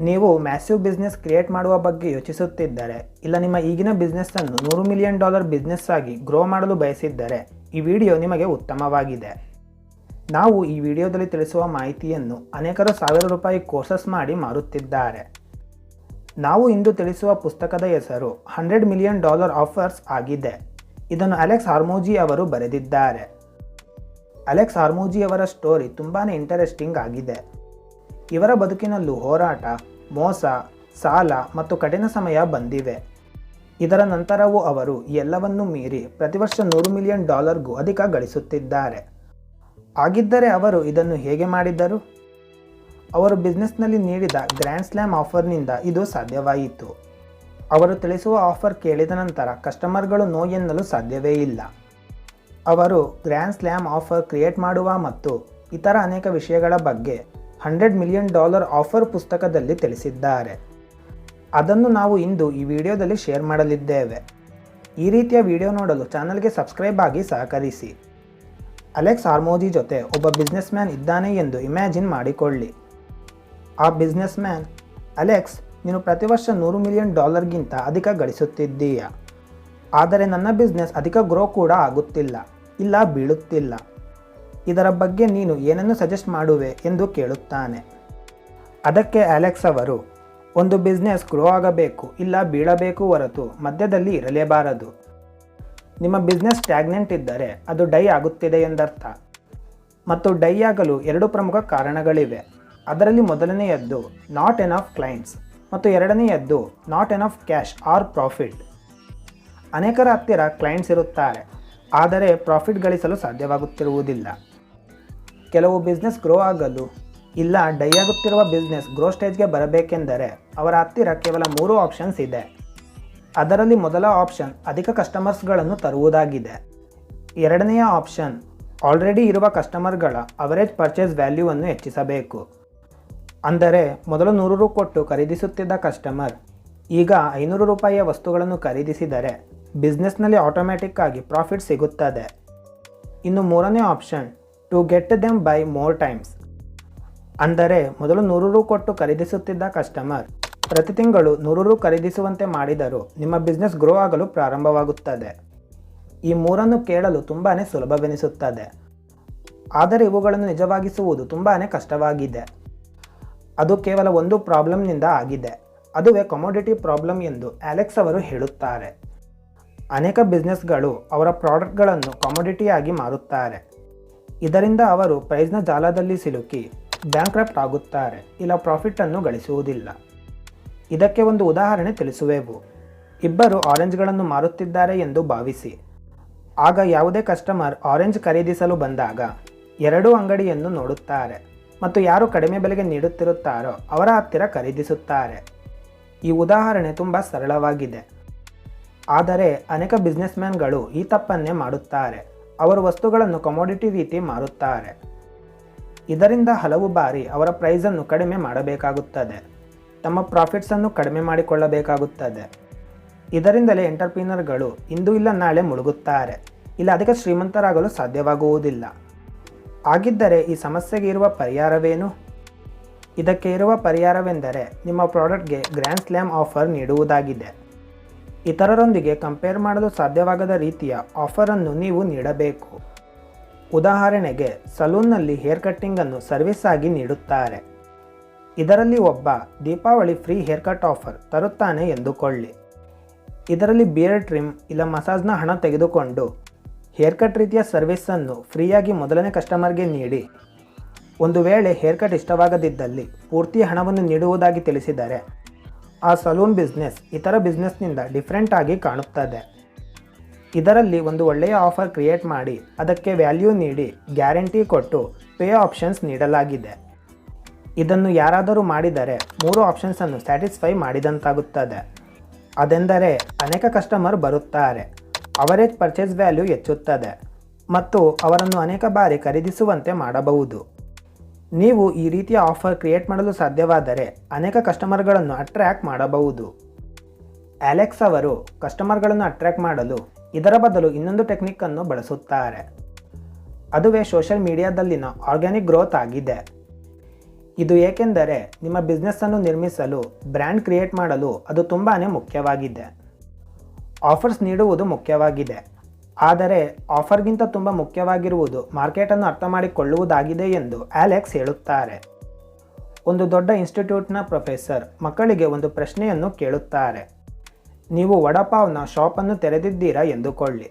ನೀವು massive business create ಮಾಡುವ ಬಗ್ಗೆ ಯೋಚಿಸುತ್ತಿದ್ದರೆ, ಇಲ್ಲ ನಿಮ್ಮ ಈಗಿನ ಬಿಸ್ನೆಸ್ಸನ್ನು ನೂರು ಮಿಲಿಯನ್ ಡಾಲರ್ ಬಿಸ್ನೆಸ್ ಆಗಿ ಗ್ರೋ ಮಾಡಲು ಬಯಸಿದ್ದರೆ, ಈ ವಿಡಿಯೋ ನಿಮಗೆ ಉತ್ತಮವಾಗಿದೆ. ನಾವು ಈ ವಿಡಿಯೋದಲ್ಲಿ ತಿಳಿಸುವ ಮಾಹಿತಿಯನ್ನು ಅನೇಕರು ಸಾವಿರ ರೂಪಾಯಿ ಕೋರ್ಸಸ್ ಮಾಡಿ ಮಾರುತ್ತಿದ್ದಾರೆ. ನಾವು ಇಂದು ತಿಳಿಸುವ ಪುಸ್ತಕದ ಹೆಸರು ಹಂಡ್ರೆಡ್ ಮಿಲಿಯನ್ ಡಾಲರ್ ಆಫರ್ಸ್ ಆಗಿದೆ. ಇದನ್ನು ಅಲೆಕ್ಸ್ ಹಾರ್ಮೋಜಿ ಅವರು ಬರೆದಿದ್ದಾರೆ. ಅಲೆಕ್ಸ್ ಹಾರ್ಮೋಜಿ ಅವರ ಸ್ಟೋರಿ ತುಂಬಾ ಇಂಟರೆಸ್ಟಿಂಗ್ ಆಗಿದೆ. ಇವರ ಬದುಕಿನಲ್ಲೂ ಹೋರಾಟ, ಮೋಸ, ಸಾಲ ಮತ್ತು ಕಠಿಣ ಸಮಯ ಬಂದಿವೆ. ಇದರ ನಂತರವೂ ಅವರು ಎಲ್ಲವನ್ನೂ ಮೀರಿ ಪ್ರತಿ ವರ್ಷ ನೂರು ಮಿಲಿಯನ್ ಡಾಲರ್ಗೂ ಅಧಿಕ ಗಳಿಸುತ್ತಿದ್ದಾರೆ. ಆಗಿದ್ದರೆ ಅವರು ಇದನ್ನು ಹೇಗೆ ಮಾಡಿದ್ದರು? ಅವರು ಬಿಸ್ನೆಸ್ನಲ್ಲಿ ನೀಡಿದ ಗ್ರ್ಯಾಂಡ್ ಸ್ಲ್ಯಾಮ್ ಆಫರ್ನಿಂದ ಇದು ಸಾಧ್ಯವಾಯಿತು. ಅವರು ತಿಳಿಸುವ ಆಫರ್ ಕೇಳಿದ ನಂತರ ಕಸ್ಟಮರ್ಗಳು ನೋ ಎನ್ನಲು ಸಾಧ್ಯವೇ ಇಲ್ಲ. ಅವರು ಗ್ರ್ಯಾಂಡ್ ಸ್ಲ್ಯಾಮ್ ಆಫರ್ ಕ್ರಿಯೇಟ್ ಮಾಡುವ ಮತ್ತು ಇತರ ಅನೇಕ ವಿಷಯಗಳ ಬಗ್ಗೆ ಹಂಡ್ರೆಡ್ ಮಿಲಿಯನ್ ಡಾಲರ್ ಆಫರ್ ಪುಸ್ತಕದಲ್ಲಿ ತಿಳಿಸಿದ್ದಾರೆ. ಅದನ್ನು ನಾವು ಇಂದು ಈ ವಿಡಿಯೋದಲ್ಲಿ ಶೇರ್ ಮಾಡಲಿದ್ದೇವೆ. ಈ ರೀತಿಯ ವಿಡಿಯೋ ನೋಡಲು ಚಾನಲ್ಗೆ ಸಬ್ಸ್ಕ್ರೈಬ್ ಆಗಿ ಸಹಕರಿಸಿ. ಅಲೆಕ್ಸ್ ಆರ್ಮೋಜಿ ಜೊತೆ ಒಬ್ಬ ಬಿಸ್ನೆಸ್ ಮ್ಯಾನ್ ಇದ್ದಾನೆ ಎಂದು ಇಮ್ಯಾಜಿನ್ ಮಾಡಿಕೊಳ್ಳಿ. ಆ ಬಿಸ್ನೆಸ್ ಮ್ಯಾನ್ ಅಲೆಕ್ಸ್, ನೀನು ಪ್ರತಿ ವರ್ಷ ನೂರು ಮಿಲಿಯನ್ ಡಾಲರ್ಗಿಂತ ಅಧಿಕ ಗಳಿಸುತ್ತಿದ್ದೀಯ? ಆದರೆ ನನ್ನ ಬಿಸ್ನೆಸ್ ಅಧಿಕ ಗ್ರೋ ಕೂಡ ಆಗುತ್ತಿಲ್ಲ, ಇಲ್ಲ ಬೀಳುತ್ತಿಲ್ಲ. ಇದರ ಬಗ್ಗೆ ನೀನು ಏನನ್ನು ಸಜೆಸ್ಟ್ ಮಾಡುವೆ ಎಂದು ಕೇಳುತ್ತಾನೆ. ಅದಕ್ಕೆ ಅಲೆಕ್ಸ್ ಅವರು, ಒಂದು ಬಿಸ್ನೆಸ್ ಗ್ರೋ ಆಗಬೇಕು, ಇಲ್ಲ ಬೀಳಬೇಕು ಹೊರತು ಮಧ್ಯದಲ್ಲಿ ಇರಲೇಬಾರದು. ನಿಮ್ಮ ಬಿಸ್ನೆಸ್ ಸ್ಟ್ಯಾಗ್ನೆಂಟ್ ಇದ್ದರೆ ಅದು ಡೈ ಆಗುತ್ತಿದೆ ಎಂದರ್ಥ. ಮತ್ತು ಡೈ ಆಗಲು ಎರಡು ಪ್ರಮುಖ ಕಾರಣಗಳಿವೆ. ಅದರಲ್ಲಿ ಮೊದಲನೆಯದ್ದು ನಾಟ್ ಎನ್ ಆಫ್ ಕ್ಲೈಂಟ್ಸ್ ಮತ್ತು ಎರಡನೆಯದ್ದು not enough cash or profit ಅನೇಕರ ಹತ್ತಿರ ಕ್ಲೈಂಟ್ಸ್ ಇರುತ್ತಾರೆ, ಆದರೆ ಪ್ರಾಫಿಟ್ ಗಳಿಸಲು ಸಾಧ್ಯವಾಗುತ್ತಿರುವುದಿಲ್ಲ. ಕೆಲವು ಬಿಸ್ನೆಸ್ ಗ್ರೋ ಆಗಲು ಇಲ್ಲ ಡೈ ಆಗುತ್ತಿರುವ ಬಿಸ್ನೆಸ್ ಗ್ರೋ ಸ್ಟೇಜ್ಗೆ ಬರಬೇಕೆಂದರೆ ಅವರ ಹತ್ತಿರ ಕೇವಲ ಮೂರು ಆಪ್ಷನ್ಸ್ ಇದೆ. ಅದರಲ್ಲಿ ಮೊದಲ ಆಪ್ಷನ್ ಅಧಿಕ ಕಸ್ಟಮರ್ಸ್ಗಳನ್ನು ತರುವುದಾಗಿದೆ. ಎರಡನೆಯ ಆಪ್ಷನ್ ಆಲ್ರೆಡಿ ಇರುವ ಕಸ್ಟಮರ್ಗಳ ಅವರೇಜ್ ಪರ್ಚೇಸ್ ವ್ಯಾಲ್ಯೂವನ್ನು ಹೆಚ್ಚಿಸಬೇಕು. ಅಂದರೆ ಮೊದಲು ನೂರು ರು ಕೊಟ್ಟು ಖರೀದಿಸುತ್ತಿದ್ದ ಕಸ್ಟಮರ್ ಈಗ ಐನೂರು ರೂಪಾಯಿಯ ವಸ್ತುಗಳನ್ನು ಖರೀದಿಸಿದರೆ ಬಿಸ್ನೆಸ್ನಲ್ಲಿ ಆಟೋಮ್ಯಾಟಿಕ್ ಆಗಿ ಪ್ರಾಫಿಟ್ ಸಿಗುತ್ತದೆ. ಇನ್ನು ಮೂರನೇ option to get them buy more times ಅಂದರೆ ಮೊದಲು ನೂರು ರು ಕೊಟ್ಟು ಖರೀದಿಸುತ್ತಿದ್ದ ಕಸ್ಟಮರ್ ಪ್ರತಿ ತಿಂಗಳು ನೂರು ರು ಖರೀದಿಸುವಂತೆ ಮಾಡಿದರೂ ನಿಮ್ಮ ಬಿಸ್ನೆಸ್ ಗ್ರೋ ಆಗಲು ಪ್ರಾರಂಭವಾಗುತ್ತದೆ. ಈ ಮೂರನ್ನು ಕೇಳಲು ತುಂಬಾ ಸುಲಭವೆನಿಸುತ್ತದೆ. ಆದರೆ ಇವುಗಳನ್ನು ನಿಜವಾಗಿಸುವುದು ತುಂಬಾ ಕಷ್ಟವಾಗಿದೆ. ಅದು ಕೇವಲ ಒಂದು ಪ್ರಾಬ್ಲಮ್ನಿಂದ ಆಗಿದೆ. ಅದುವೇ ಕಮೋಡಿಟಿ ಪ್ರಾಬ್ಲಮ್ ಎಂದು ಅಲೆಕ್ಸ್ ಅವರು ಹೇಳುತ್ತಾರೆ. ಅನೇಕ ಬಿಸ್ನೆಸ್ಗಳು ಅವರ ಪ್ರಾಡಕ್ಟ್ಗಳನ್ನು ಕಮೋಡಿಟಿಯಾಗಿ ಮಾರುತ್ತಾರೆ. ಇದರಿಂದ ಅವರು ಪ್ರೈಸ್ನ ಜಾಲದಲ್ಲಿ ಸಿಲುಕಿ ಬ್ಯಾಂಕ್ರಪ್ಟ್ ಆಗುತ್ತಾರೆ ಇಲ್ಲ ಪ್ರಾಫಿಟನ್ನು ಗಳಿಸುವುದಿಲ್ಲ. ಇದಕ್ಕೆ ಒಂದು ಉದಾಹರಣೆ ತಿಳಿಸುವೆವು. ಇಬ್ಬರು ಆರೆಂಜ್ಗಳನ್ನು ಮಾರುತ್ತಿದ್ದಾರೆ ಎಂದು ಭಾವಿಸಿ. ಆಗ ಯಾವುದೇ ಕಸ್ಟಮರ್ ಆರೆಂಜ್ ಖರೀದಿಸಲು ಬಂದಾಗ ಎರಡೂ ಅಂಗಡಿಯನ್ನು ನೋಡುತ್ತಾರೆ ಮತ್ತು ಯಾರು ಕಡಿಮೆ ಬೆಲೆಗೆ ನೀಡುತ್ತಿರುತ್ತಾರೋ ಅವರ ಹತ್ತಿರ ಖರೀದಿಸುತ್ತಾರೆ. ಈ ಉದಾಹರಣೆ ತುಂಬ ಸರಳವಾಗಿದೆ. ಆದರೆ ಅನೇಕ ಬಿಸ್ನೆಸ್ಮ್ಯಾನ್ಗಳು ಈ ತಪ್ಪನ್ನೇ ಮಾಡುತ್ತಾರೆ. ಅವರು ವಸ್ತುಗಳನ್ನು ಕಮೋಡಿಟಿ ರೀತಿ ಮಾರುತ್ತಾರೆ. ಇದರಿಂದ ಹಲವು ಬಾರಿ ಅವರ ಪ್ರೈಸನ್ನು ಕಡಿಮೆ ಮಾಡಬೇಕಾಗುತ್ತದೆ. ತಮ್ಮ ಪ್ರಾಫಿಟ್ಸನ್ನು ಕಡಿಮೆ ಮಾಡಿಕೊಳ್ಳಬೇಕಾಗುತ್ತದೆ. ಇದರಿಂದಲೇ ಎಂಟರ್ಪ್ರಿನರ್ಗಳು ಇಂದು ಇಲ್ಲ ನಾಳೆ ಮುಳುಗುತ್ತಾರೆ. ಇಲ್ಲ ಅದಕ್ಕೆ ಶ್ರೀಮಂತರಾಗಲು ಸಾಧ್ಯವಾಗುವುದಿಲ್ಲ. ಆಗಿದ್ದರೆ ಈ ಸಮಸ್ಯೆಗೆ ಇರುವ ಪರಿಹಾರವೇನು? ಇದಕ್ಕೆ ಇರುವ ಪರಿಹಾರವೆಂದರೆ ನಿಮ್ಮ ಪ್ರಾಡಕ್ಟ್ಗೆ ಗ್ರ್ಯಾಂಡ್ ಸ್ಲ್ಯಾಮ್ ಆಫರ್ ನೀಡುವುದಾಗಿದೆ. ಇತರರೊಂದಿಗೆ ಕಂಪೇರ್ ಮಾಡಲು ಸಾಧ್ಯವಾಗದ ರೀತಿಯ ಆಫರನ್ನು ನೀವು ನೀಡಬೇಕು. ಉದಾಹರಣೆಗೆ, ಸಲೂನ್ನಲ್ಲಿ ಹೇರ್ ಕಟ್ಟಿಂಗನ್ನು ಸರ್ವಿಸ್ ಆಗಿ ನೀಡುತ್ತಾರೆ. ಇದರಲ್ಲಿ ಒಬ್ಬ Deepavali free hair cut offer ತರುತ್ತಾನೆ ಎಂದುಕೊಳ್ಳಿ. ಇದರಲ್ಲಿ ಬಿಯರ್ ಟ್ರಿಮ್ ಇಲ್ಲ ಮಸಾಜ್ನ ಹಣ ತೆಗೆದುಕೊಂಡು ಹೇರ್ ಕಟ್ ರೀತಿಯ ಸರ್ವಿಸನ್ನು ಫ್ರೀಯಾಗಿ ಮೊದಲನೇ ಕಸ್ಟಮರ್ಗೆ ನೀಡಿ. ಒಂದು ವೇಳೆ ಹೇರ್ ಕಟ್ ಇಷ್ಟವಾಗದಿದ್ದಲ್ಲಿ ಪೂರ್ತಿ ಹಣವನ್ನು ನೀಡುವುದಾಗಿ ತಿಳಿಸಿದರೆ ಆ ಸಲೂನ್ ಬಿಸ್ನೆಸ್ ಇತರ ಬಿಸ್ನೆಸ್ನಿಂದ ಡಿಫ್ರೆಂಟ್ ಆಗಿ ಕಾಣುತ್ತದೆ ಇದರಲ್ಲಿ ಒಂದು ಒಳ್ಳೆಯ ಆಫರ್ ಕ್ರಿಯೇಟ್ ಮಾಡಿ, ಅದಕ್ಕೆ ವ್ಯಾಲ್ಯೂ ನೀಡಿ ಗ್ಯಾರಂಟಿ ಕೊಟ್ಟು ಪೇ ಆಪ್ಷನ್ಸ್ ನೀಡಲಾಗಿದೆ. ಇದನ್ನು ಯಾರಾದರೂ ಮಾಡಿದರೆ ಮೂರು ಆಪ್ಷನ್ಸನ್ನು ಸ್ಯಾಟಿಸ್ಫೈ ಮಾಡಿದಂತಾಗುತ್ತದೆ ಅದೆಂದರೆ ಅನೇಕ ಕಸ್ಟಮರ್ ಬರುತ್ತಾರೆ. ಅವರೇಜ್ ಪರ್ಚೇಸ್ ವ್ಯಾಲ್ಯೂ ಹೆಚ್ಚುತ್ತದೆ. ಮತ್ತು ಅವರನ್ನು ಅನೇಕ ಬಾರಿ ಖರೀದಿಸುವಂತೆ ಮಾಡಬಹುದು. ನೀವು ಈ ರೀತಿಯ ಆಫರ್ ಕ್ರಿಯೇಟ್ ಮಾಡಲು ಸಾಧ್ಯವಾದರೆ ಅನೇಕ ಕಸ್ಟಮರ್ಗಳನ್ನು ಅಟ್ರ್ಯಾಕ್ಟ್ ಮಾಡಬಹುದು. ಅಲೆಕ್ಸ್ ಅವರು ಕಸ್ಟಮರ್ಗಳನ್ನು ಅಟ್ರ್ಯಾಕ್ಟ್ ಮಾಡಲು ಇದರ ಬದಲು ಇನ್ನೊಂದು ಟೆಕ್ನಿಕ್ಕನ್ನು ಬಳಸುತ್ತಾರೆ. ಅದುವೇ ಸೋಷಲ್ ಮೀಡಿಯಾದಲ್ಲಿನ ಆರ್ಗ್ಯಾನಿಕ್ ಗ್ರೋತ್ ಆಗಿದೆ. ಇದು ಏಕೆಂದರೆ ನಿಮ್ಮ ಬಿಸ್ನೆಸ್ಸನ್ನು ನಿರ್ಮಿಸಲು ಬ್ರ್ಯಾಂಡ್ ಕ್ರಿಯೇಟ್ ಮಾಡಲು ಅದು ತುಂಬಾ ಮುಖ್ಯವಾಗಿದೆ. ಆಫರ್ಸ್ ನೀಡುವುದು ಮುಖ್ಯವಾಗಿದೆ. ಆದರೆ ಆಫರ್ಗಿಂತ ತುಂಬ ಮುಖ್ಯವಾಗಿರುವುದು ಮಾರ್ಕೆಟನ್ನು ಅರ್ಥ ಮಾಡಿಕೊಳ್ಳುವುದಾಗಿದೆ ಎಂದು ಆಲೆಕ್ಸ್ ಹೇಳುತ್ತಾರೆ. ಒಂದು ದೊಡ್ಡ ಇನ್ಸ್ಟಿಟ್ಯೂಟ್ನ ಪ್ರೊಫೆಸರ್ ಮಕ್ಕಳಿಗೆ ಒಂದು ಪ್ರಶ್ನೆಯನ್ನು ಕೇಳುತ್ತಾರೆ. ನೀವು ವಡಪಾವ್ನ ಶಾಪನ್ನು ತೆರೆದಿದ್ದೀರಾ ಎಂದುಕೊಳ್ಳಿ.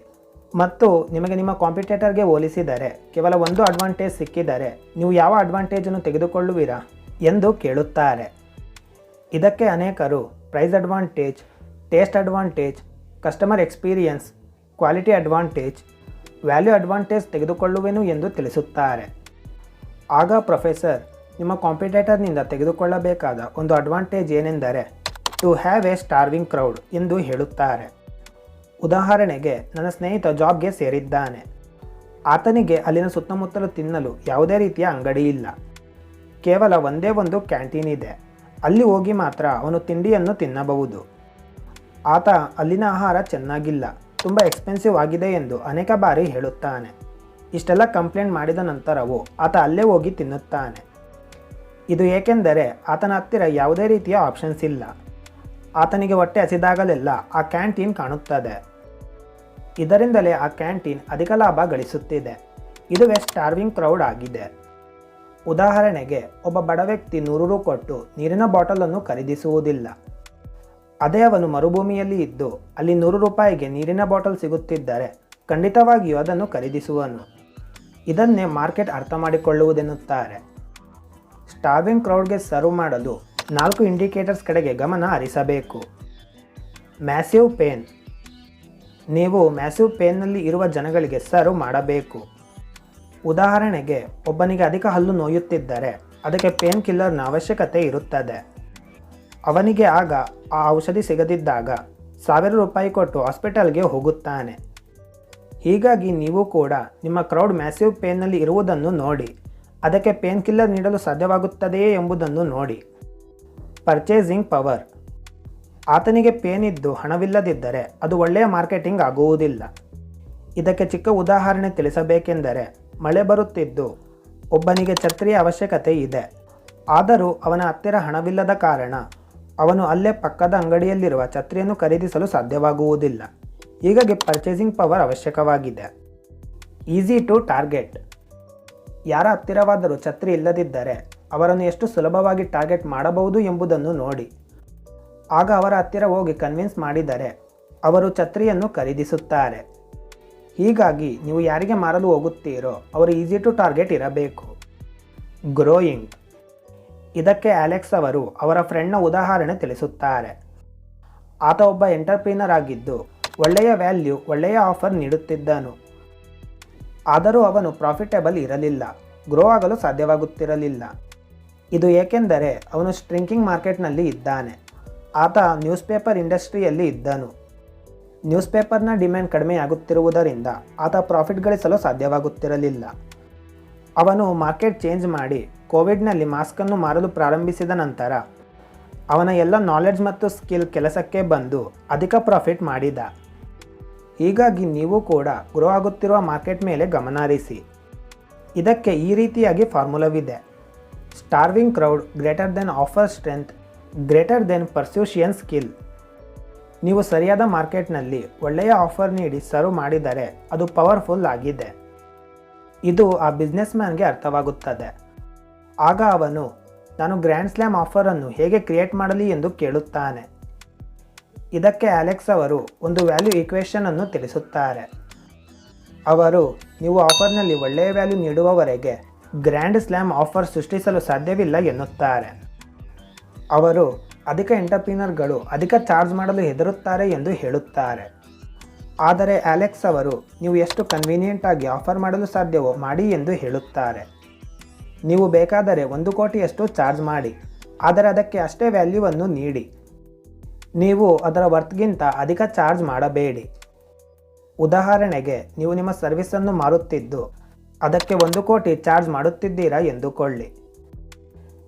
ಮತ್ತು ನಿಮಗೆ ನಿಮ್ಮ ಕಾಂಪಿಟೇಟರ್ಗೆ ಹೋಲಿಸಿದರೆ ಕೇವಲ ಒಂದು ಅಡ್ವಾಂಟೇಜ್ ಸಿಕ್ಕಿದರೆ ನೀವು ಯಾವ ಅಡ್ವಾಂಟೇಜನ್ನು ತೆಗೆದುಕೊಳ್ಳುವಿರಾ ಎಂದು ಕೇಳುತ್ತಾರೆ. ಇದಕ್ಕೆ ಅನೇಕರು price advantage, taste advantage, customer experience quality advantage value advantage ತೆಗೆದುಕೊಳ್ಳುವೆನು ಎಂದು ತಿಳಿಸುತ್ತಾರೆ. ಆಗ ಪ್ರೊಫೆಸರ್ ನಿಮ್ಮ ಕಾಂಪಿಟೇಟರ್ನಿಂದ ತೆಗೆದುಕೊಳ್ಳಬೇಕಾದ ಒಂದು ಅಡ್ವಾಂಟೇಜ್ ಏನೆಂದರೆ to have a starving crowd ಎಂದು ಹೇಳುತ್ತಾರೆ. ಉದಾಹರಣೆಗೆ, ನನ್ನ ಸ್ನೇಹಿತ ಜಾಬ್ಗೆ ಸೇರಿದ್ದಾನೆ. ಆತನಿಗೆ ಅಲ್ಲಿನ ಸುತ್ತಮುತ್ತಲು ತಿನ್ನಲು ಯಾವುದೇ ರೀತಿಯ ಅಂಗಡಿ ಇಲ್ಲ. ಕೇವಲ ಒಂದೇ ಒಂದು ಕ್ಯಾಂಟೀನ್ ಇದೆ. ಅಲ್ಲಿ ಹೋಗಿ ಮಾತ್ರ ಅವನು ತಿಂಡಿಯನ್ನು ತಿನ್ನಬಹುದು. ಆತ ಅಲ್ಲಿನ ಆಹಾರ ಚೆನ್ನಾಗಿಲ್ಲ. ತುಂಬ ಎಕ್ಸ್ಪೆನ್ಸಿವ್ ಆಗಿದೆ ಎಂದು ಅನೇಕ ಬಾರಿ ಹೇಳುತ್ತಾನೆ. ಇಷ್ಟೆಲ್ಲ ಕಂಪ್ಲೇಂಟ್ ಮಾಡಿದ ನಂತರವೂ ಆತ ಅಲ್ಲೇ ಹೋಗಿ ತಿನ್ನುತ್ತಾನೆ. ಇದು ಏಕೆಂದರೆ ಆತನ ಹತ್ತಿರ ಯಾವುದೇ ರೀತಿಯ ಆಪ್ಷನ್ಸ್ ಇಲ್ಲ. ಆತನಿಗೆ ಹೊಟ್ಟೆ ಹಸಿದಾಗಲೆಲ್ಲ ಆ ಕ್ಯಾಂಟೀನ್ ಕಾಣುತ್ತದೆ. ಇದರಿಂದಲೇ ಆ ಕ್ಯಾಂಟೀನ್ ಅಧಿಕ ಲಾಭ ಗಳಿಸುತ್ತಿದೆ. ಇದುವೇ ಸ್ಟಾರ್ವಿಂಗ್ ಕ್ರೌಡ್ ಆಗಿದೆ. ಉದಾಹರಣೆಗೆ, ಒಬ್ಬ ಬಡ ವ್ಯಕ್ತಿ ನೂರು ರು ಕೊಟ್ಟು ನೀರಿನ ಬಾಟಲನ್ನು ಖರೀದಿಸುವುದಿಲ್ಲ. ಅದೇ ಅವನು ಮರುಭೂಮಿಯಲ್ಲಿ ಇದ್ದು ಅಲ್ಲಿ ನೂರು ರೂಪಾಯಿಗೆ ನೀರಿನ ಬಾಟಲ್ ಸಿಗುತ್ತಿದ್ದರೆ ಖಂಡಿತವಾಗಿಯೂ ಅದನ್ನು ಖರೀದಿಸುವನು. ಇದನ್ನೇ ಮಾರ್ಕೆಟ್ ಅರ್ಥ ಮಾಡಿಕೊಳ್ಳುವುದೆನ್ನುತ್ತಾರೆ. ಸ್ಟಾರ್ವಿಂಗ್ ಕ್ರೌಡ್ಗೆ ಸರ್ವ್ ಮಾಡಲು ನಾಲ್ಕು ಇಂಡಿಕೇಟರ್ಸ್ ಕಡೆಗೆ ಗಮನ ಹರಿಸಬೇಕು. Massive pain. ನೀವು ಮ್ಯಾಸಿವ್ ಪೇನ್ನಲ್ಲಿ ಇರುವ ಜನಗಳಿಗೆ ಸರ್ವ್ ಮಾಡಬೇಕು. ಉದಾಹರಣೆಗೆ, ಒಬ್ಬನಿಗೆ ಅಧಿಕ ಹಲ್ಲು ನೋಯುತ್ತಿದ್ದರೆ ಅದಕ್ಕೆ ಪೇನ್ ಕಿಲ್ಲರ್ನ ಅವಶ್ಯಕತೆ ಇರುತ್ತದೆ. ಅವನಿಗೆ ಆಗ ಆ ಔಷಧಿ ಸಿಗದಿದ್ದಾಗ ಸಾವಿರ ರೂಪಾಯಿ ಕೊಟ್ಟು ಹಾಸ್ಪಿಟಲ್ಗೆ ಹೋಗುತ್ತಾನೆ. ಹೀಗಾಗಿ ನೀವು ಕೂಡ ನಿಮ್ಮ ಕ್ರೌಡ್ ಮ್ಯಾಸಿವ್ ಪೇನ್ನಲ್ಲಿ ಇರುವುದನ್ನು ನೋಡಿ, ಅದಕ್ಕೆ ಪೇನ್ ಕಿಲ್ಲರ್ ನೀಡಲು ಸಾಧ್ಯವಾಗುತ್ತದೆಯೇ ಎಂಬುದನ್ನು ನೋಡಿ. Purchasing power. ಆತನಿಗೆ ಪೇನ್ ಇದ್ದು ಹಣವಿಲ್ಲದಿದ್ದರೆ ಅದು ಒಳ್ಳೆಯ ಮಾರ್ಕೆಟಿಂಗ್ ಆಗುವುದಿಲ್ಲ. ಇದಕ್ಕೆ ಚಿಕ್ಕ ಉದಾಹರಣೆ ತಿಳಿಸಬೇಕೆಂದರೆ, ಮಳೆ ಬರುತ್ತಿದ್ದು ಒಬ್ಬನಿಗೆ ಛತ್ರಿಯ ಅವಶ್ಯಕತೆ ಇದೆ. ಆದರೂ ಅವನ ಹತ್ತಿರ ಹಣವಿಲ್ಲದ ಕಾರಣ ಅವನು ಅಲ್ಲೇ ಪಕ್ಕದ ಅಂಗಡಿಯಲ್ಲಿರುವ ಛತ್ರಿಯನ್ನು ಖರೀದಿಸಲು ಸಾಧ್ಯವಾಗುವುದಿಲ್ಲ. ಹೀಗಾಗಿ ಪರ್ಚೇಸಿಂಗ್ ಪವರ್ ಅವಶ್ಯಕವಾಗಿದೆ. ಈಸಿ ಟು ಟಾರ್ಗೆಟ್ ಯಾರ ಹತ್ತಿರವಾದರೂ ಛತ್ರಿ ಇಲ್ಲದಿದ್ದರೆ ಅವರನ್ನು ಎಷ್ಟು ಸುಲಭವಾಗಿ ಟಾರ್ಗೆಟ್ ಮಾಡಬಹುದು ಎಂಬುದನ್ನು ನೋಡಿ. ಆಗ ಅವರ ಹತ್ತಿರ ಹೋಗಿ ಕನ್ವಿನ್ಸ್ ಮಾಡಿದರೆ ಅವರು ಛತ್ರಿಯನ್ನು ಖರೀದಿಸುತ್ತಾರೆ. ಹೀಗಾಗಿ ನೀವು ಯಾರಿಗೆ ಮಾರಲು ಹೋಗುತ್ತೀರೋ ಅವರು ಈಸಿ ಟು ಟಾರ್ಗೆಟ್ ಇರಬೇಕು. ಗ್ರೋಯಿಂಗ್ ಇದಕ್ಕೆ ಅಲೆಕ್ಸ್ ಅವರು ಅವರ ಫ್ರೆಂಡ್ನ ಉದಾಹರಣೆ ತಿಳಿಸುತ್ತಾರೆ. ಆತ ಒಬ್ಬ ಎಂಟರ್ಪ್ರೀನರ್ ಆಗಿದ್ದು ಒಳ್ಳೆಯ ವ್ಯಾಲ್ಯೂ, ಒಳ್ಳೆಯ ಆಫರ್ ನೀಡುತ್ತಿದ್ದನು. ಆದರೂ ಅವನು ಪ್ರಾಫಿಟೇಬಲ್ ಇರಲಿಲ್ಲ, ಗ್ರೋ ಆಗಲು ಸಾಧ್ಯವಾಗುತ್ತಿರಲಿಲ್ಲ. ಇದು ಏಕೆಂದರೆ ಅವನು ಸ್ಟ್ರಿಂಕಿಂಗ್ ಮಾರ್ಕೆಟ್ನಲ್ಲಿ ಇದ್ದಾನೆ. ಆತ ನ್ಯೂಸ್ ಪೇಪರ್ ಇಂಡಸ್ಟ್ರಿಯಲ್ಲಿ ಇದ್ದನು. ನ್ಯೂಸ್ ಪೇಪರ್ನ ಡಿಮ್ಯಾಂಡ್ ಕಡಿಮೆಯಾಗುತ್ತಿರುವುದರಿಂದ ಆತ ಪ್ರಾಫಿಟ್ ಗಳಿಸಲು ಸಾಧ್ಯವಾಗುತ್ತಿರಲಿಲ್ಲ. ಅವನು ಮಾರ್ಕೆಟ್ ಚೇಂಜ್ ಮಾಡಿ ಕೋವಿಡ್ನಲ್ಲಿ ಮಾಸ್ಕನ್ನು ಮಾರಲು ಪ್ರಾರಂಭಿಸಿದ ನಂತರ, ಅವನ ಎಲ್ಲ ನಾಲೆಡ್ಜ್ ಮತ್ತು ಸ್ಕಿಲ್ ಕೆಲಸಕ್ಕೆ ಬಂದು ಅಧಿಕ ಪ್ರಾಫಿಟ್ ಮಾಡಿದ. ಹೀಗಾಗಿ ನೀವು ಕೂಡ ಗ್ರೋ ಆಗುತ್ತಿರುವ ಮಾರ್ಕೆಟ್ ಮೇಲೆ ಗಮನ ಹರಿಸಿ ಇದಕ್ಕೆ ಈ ರೀತಿಯಾಗಿ ಫಾರ್ಮುಲಾವಿದೆ starving crowd greater than offer strength greater than persuasion skill ನೀವು ಸರಿಯಾದ ಮಾರ್ಕೆಟ್ನಲ್ಲಿ ಒಳ್ಳೆಯ ಆಫರ್ ನೀಡಿ ಸರ್ವ್ ಮಾಡಿದರೆ ಅದು ಪವರ್ಫುಲ್ ಆಗಿದೆ. ಇದು ಆ ಬಿಸ್ನೆಸ್ ಮ್ಯಾನ್ಗೆ ಅರ್ಥವಾಗುತ್ತದೆ. ಆಗ ಅವನು, ನಾನು ಗ್ರ್ಯಾಂಡ್ ಸ್ಲ್ಯಾಮ್ ಆಫರನ್ನು ಹೇಗೆ ಕ್ರಿಯೇಟ್ ಮಾಡಲಿ ಎಂದು ಕೇಳುತ್ತಾನೆ. ಇದಕ್ಕೆ ಅಲೆಕ್ಸ್ ಅವರು ಒಂದು ವ್ಯಾಲ್ಯೂ ಈಕ್ವೇಷನ್ ಅನ್ನು ತಿಳಿಸುತ್ತಾರೆ. ಅವರು, ನೀವು ಆಫರ್ನಲ್ಲಿ ಒಳ್ಳೆಯ ವ್ಯಾಲ್ಯೂ ನೀಡುವವರೆಗೆ ಗ್ರ್ಯಾಂಡ್ ಸ್ಲ್ಯಾಮ್ ಆಫರ್ ಸೃಷ್ಟಿಸಲು ಸಾಧ್ಯವಿಲ್ಲ ಎನ್ನುತ್ತಾರೆ. ಅವರು, ಅಧಿಕ ಎಂಟರ್ಪ್ರಿನರ್ಗಳು ಅಧಿಕ ಚಾರ್ಜ್ ಮಾಡಲು ಹೆದರುತ್ತಾರೆ ಎಂದು ಹೇಳುತ್ತಾರೆ. ಆದರೆ ಅಲೆಕ್ಸ್ ಅವರು, ನೀವು ಎಷ್ಟು ಕನ್ವೀನಿಯೆಂಟ್ ಆಗಿ ಆಫರ್ ಮಾಡಲು ಸಾಧ್ಯವೋ ಮಾಡಿ ಎಂದು ಹೇಳುತ್ತಾರೆ. ನೀವು ಬೇಕಾದರೆ ಒಂದು ಕೋಟಿಯಷ್ಟು ಚಾರ್ಜ್ ಮಾಡಿ, ಆದರೆ ಅದಕ್ಕೆ ಅಷ್ಟೇ ವ್ಯಾಲ್ಯೂವನ್ನು ನೀಡಿ. ನೀವು ಅದರ ವರ್ತ್ಗಿಂತ ಅಧಿಕ ಚಾರ್ಜ್ ಮಾಡಬೇಡಿ. ಉದಾಹರಣೆಗೆ, ನೀವು ನಿಮ್ಮ ಸರ್ವಿಸನ್ನು ಮಾರುತ್ತಿದ್ದು, ಅದಕ್ಕೆ ಒಂದು ಕೋಟಿ ಚಾರ್ಜ್ ಮಾಡುತ್ತಿದ್ದೀರಾ ಎಂದುಕೊಳ್ಳಿ.